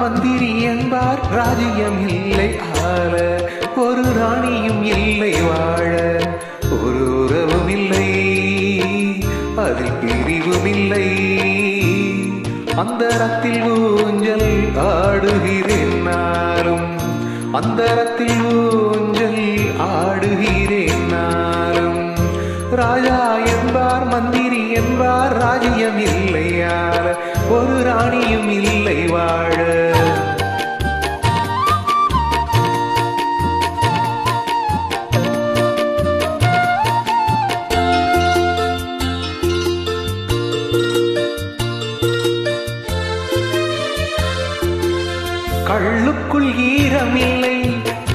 மந்திரி என்பார் ராஜ்யம் இல்லை ஆள. ஒரு ராணியும் இல்லை வாழ. ஒரு உறவும் இல்லை அதில் பிரிவும் இல்லை அந்தரத்தில் ஊஞ்சல் ஆடுகிறேன் நாளும் அந்தரத்தில் ஊஞ்சல் ஆடுகிறேன் நாளும் ராஜா என்பார் மந்திரி என்பார் ராஜ்யம் இல்லையார் ஒரு ராணியும் இல்லை வாழ. கள்ளுக்குள் ஈரமில்லை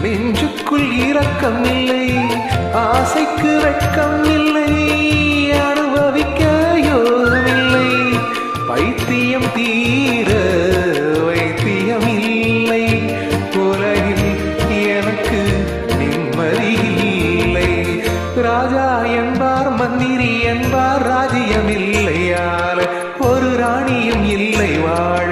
நெஞ்சுக்குள் இரக்கம் இல்லை ஆசைக்கு வெட்கம் இல்லை அனுபவிக்க யோகமில்லை பைத்தியம் தீர வைத்தியம் இல்லை உலகில் எனக்கு நிம்மதி இல்லை. ராஜா என்பார் மந்திரி என்பார் ஒரு ராணியும் இல்லை வாழ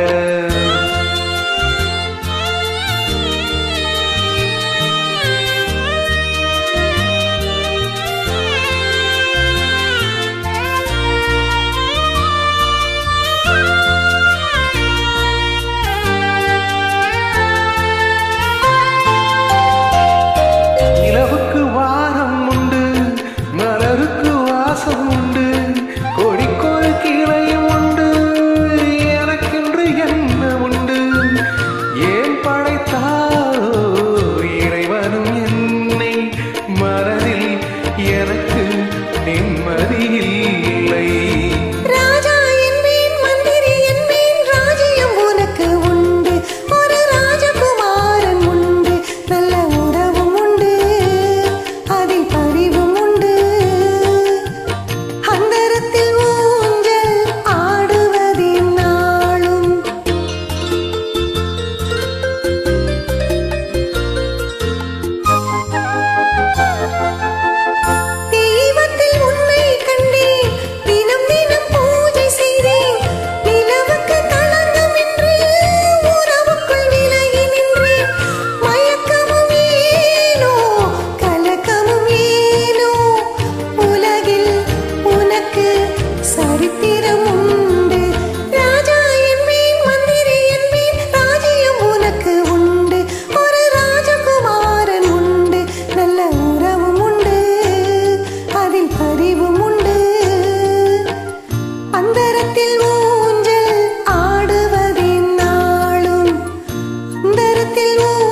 ஊஞ்சல் ஆடுவதின் நாளும். அந்தரத்தில் ஊ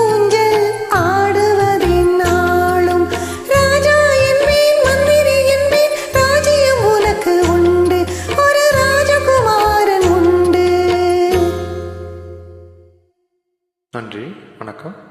நன்றி வணக்கம்.